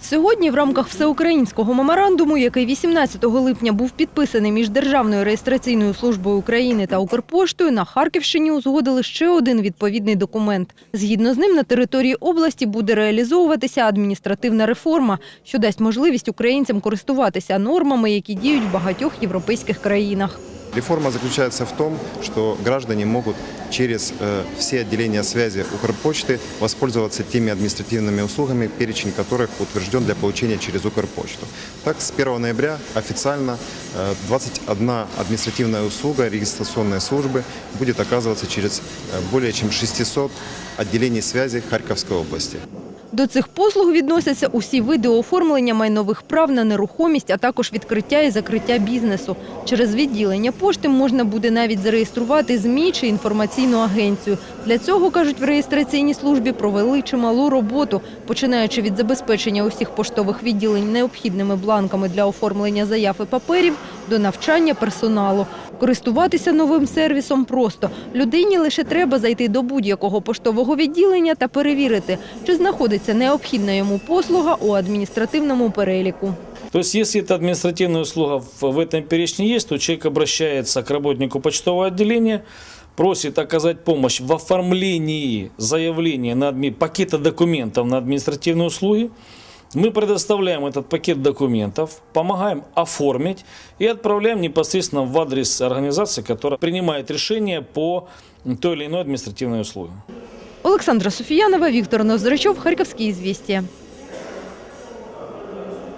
Сьогодні в рамках всеукраїнського меморандуму, який 18 липня був підписаний між Державною реєстраційною службою України та Укрпоштою, на Харківщині узгодили ще один відповідний документ. Згідно з ним, на території області буде реалізовуватися адміністративна реформа, що дасть можливість українцям користуватися нормами, які діють в багатьох європейських країнах. Реформа заключается в том, что граждане могут через э, все отделения связи Укрпочты воспользоваться теми административными услугами, перечень которых утвержден для получения через Укрпочту. Так, с 1 ноября официально э, 21 административная услуга регистрационной службы будет оказываться через э, более чем 600 отделений связи Харьковской области. До цих послуг відносяться усі види оформлення майнових прав на нерухомість, а також відкриття і закриття бізнесу. Через відділення пошти можна буде навіть зареєструвати ЗМІ чи інформаційну агенцію. Для цього, кажуть в реєстраційній службі, провели чималу роботу, починаючи від забезпечення усіх поштових відділень необхідними бланками для оформлення заяв і паперів до навчання персоналу. Користуватися новим сервісом просто. Людині лише треба зайти до будь-якого поштового відділення та перевірити, чи знаходиться необхідна йому послуга у адміністративному переліку. То есть, если эта административная услуга в, в этом перечне есть, то человек обращается к работнику почтового отделения, просит оказать помощь в оформлении заявления на адми- пакета документов на административные услуги. Мы предоставляем этот пакет документов, помогаем оформить и отправляем непосредственно в адрес организации, которая принимает решение по той или иной административной услуге. Олександра Софіянова, Віктор Ноздрачов, Харківські ізвістія.